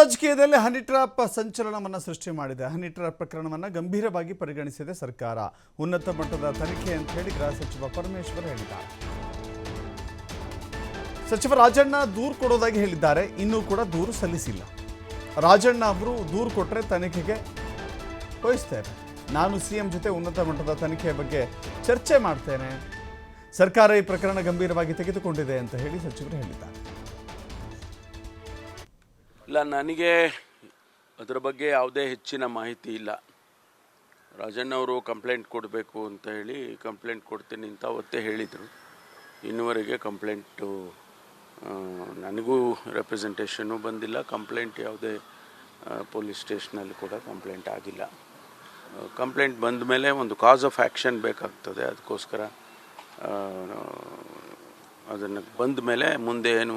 ರಾಜಕೀಯದಲ್ಲಿ honey trap ಸಂಚಲನವನ್ನು ಸೃಷ್ಟಿ ಮಾಡಿದೆ. ಹನಿ ಟ್ರಾಪ್ ಪ್ರಕರಣವನ್ನು ಗಂಭೀರವಾಗಿ ಪರಿಗಣಿಸಿದೆ ಸರ್ಕಾರ. ಉನ್ನತ ಮಟ್ಟದ ತನಿಖೆ ಅಂತ ಹೇಳಿ ಗೃಹ ಸಚಿವ ಪರಮೇಶ್ವರ್ ಹೇಳಿದ್ದಾರೆ. ಸಚಿವ ರಾಜಣ್ಣ ದೂರು ಕೊಡೋದಾಗಿ ಹೇಳಿದ್ದಾರೆ. ಇನ್ನೂ ಕೂಡ ದೂರು ಸಲ್ಲಿಸಿಲ್ಲ. ರಾಜಣ್ಣ ಅವರು ದೂರು ಕೊಟ್ಟರೆ ತನಿಖೆಗೆ ವಹಿಸ್ತೇನೆ ನಾನು ಸಿಎಂ ಜೊತೆ ಉನ್ನತ ಮಟ್ಟದ ತನಿಖೆಯ ಬಗ್ಗೆ ಚರ್ಚೆ ಮಾಡ್ತೇನೆ. ಸರ್ಕಾರ ಈ ಪ್ರಕರಣ ಗಂಭೀರವಾಗಿ ತೆಗೆದುಕೊಂಡಿದೆ ಅಂತ ಹೇಳಿ ಸಚಿವರು ಹೇಳಿದ್ದಾರೆ. ಇಲ್ಲ, ನನಗೆ ಅದರ ಬಗ್ಗೆ ಯಾವುದೇ ಹೆಚ್ಚಿನ ಮಾಹಿತಿ ಇಲ್ಲ. ರಾಜಣ್ಣವರು ಕಂಪ್ಲೇಂಟ್ ಕೊಡಬೇಕು ಅಂತ ಹೇಳಿ ಕಂಪ್ಲೇಂಟ್ ಕೊಡ್ತೀನಿ ಅಂತ ಅವತ್ತೇ ಹೇಳಿದರು. ಇನ್ನುವರೆಗೆ ಕಂಪ್ಲೇಂಟು ನನಗೂ ರೆಪ್ರೆಸೆಂಟೇಷನ್ನು ಬಂದಿಲ್ಲ. ಕಂಪ್ಲೇಂಟ್ ಯಾವುದೇ ಪೊಲೀಸ್ ಸ್ಟೇಷನಲ್ಲಿ ಕೂಡ ಕಂಪ್ಲೇಂಟ್ ಆಗಿಲ್ಲ. ಕಂಪ್ಲೇಂಟ್ ಬಂದ ಮೇಲೆ ಒಂದು ಕಾಸ್ ಆಫ್ ಆ್ಯಕ್ಷನ್ ಬೇಕಾಗ್ತದೆ. ಅದಕ್ಕೋಸ್ಕರ ಅದನ್ನು ಬಂದ ಮೇಲೆ ಮುಂದೆ ಏನು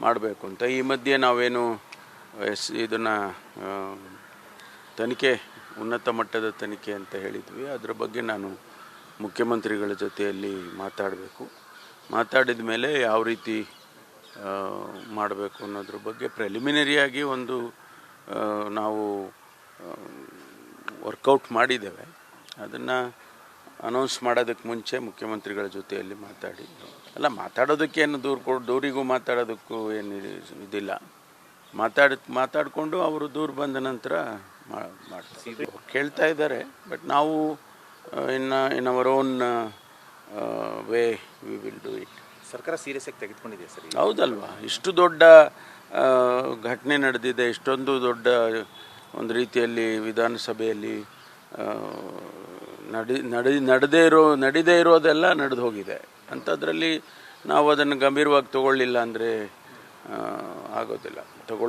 ಮಾಡಬೇಕು ಅಂತ. ಈ ಮಧ್ಯೆ ನಾವೇನು ಎಸ್, ಇದನ್ನು ತನಿಖೆ, ಉನ್ನತ ಮಟ್ಟದ ತನಿಖೆ ಅಂತ ಹೇಳಿದ್ವಿ. ಅದರ ಬಗ್ಗೆ ನಾನು ಮುಖ್ಯಮಂತ್ರಿಗಳ ಜೊತೆಯಲ್ಲಿ ಮಾತಾಡಬೇಕು. ಮಾತಾಡಿದ ಮೇಲೆ ಯಾವ ರೀತಿ ಮಾಡಬೇಕು ಅನ್ನೋದ್ರ ಬಗ್ಗೆ ಪ್ರೆಲಿಮಿನರಿಯಾಗಿ ಒಂದು ನಾವು ವರ್ಕೌಟ್ ಮಾಡಿದ್ದೇವೆ. ಅದನ್ನು ಅನೌನ್ಸ್ ಮಾಡೋದಕ್ಕೆ ಮುಂಚೆ ಮುಖ್ಯಮಂತ್ರಿಗಳ ಜೊತೆಯಲ್ಲಿ ಮಾತಾಡಿ. ಅಲ್ಲ ಮಾತಾಡೋದಕ್ಕೆ ಏನು ದೂರ ಕೊಡು ದೂರಿಗೂ ಮಾತಾಡೋದಕ್ಕೂ ಏನು ಇದಿಲ್ಲ. ಮಾತಾಡ ಮಾತಾಡಿಕೊಂಡು ಅವರು ದೂರ ಬಂದ ನಂತರ ಮಾ- ಮಾಡ್ತಾರೆ. ಅವ್ರು ಕೇಳ್ತಾ ಇದ್ದಾರೆ ಬಟ್ ನಾವು ಇನ್ನು in our own way we will do it ಸರ್ಕಾರ ಸೀರಿಯಸ್ ಆಗಿ ತೆಗೆದುಕೊಂಡಿದೆ ಸರ್. ಹೌದಲ್ವಾ? ಇಷ್ಟು ದೊಡ್ಡ ಘಟನೆ ನಡೆದಿದೆ ಇಷ್ಟೊಂದು ದೊಡ್ಡ ಒಂದು ರೀತಿಯಲ್ಲಿ ವಿಧಾನಸಭೆಯಲ್ಲಿ ನಡಿ ನಡಿ, ನಡೆದೇ ಇರೋ, ನಡೀದೇ ಇರೋದೆಲ್ಲ ನಡೆದು ಹೋಗಿದೆ. ಅಂಥದ್ರಲ್ಲಿ ನಾವು ಅದನ್ನು ಗಂಭೀರವಾಗಿ ತಗೊಳ್ಳಿಲ್ಲ ಅಂದರೆ ಆಗೋದಿಲ್ಲ. ತಗೊಳ್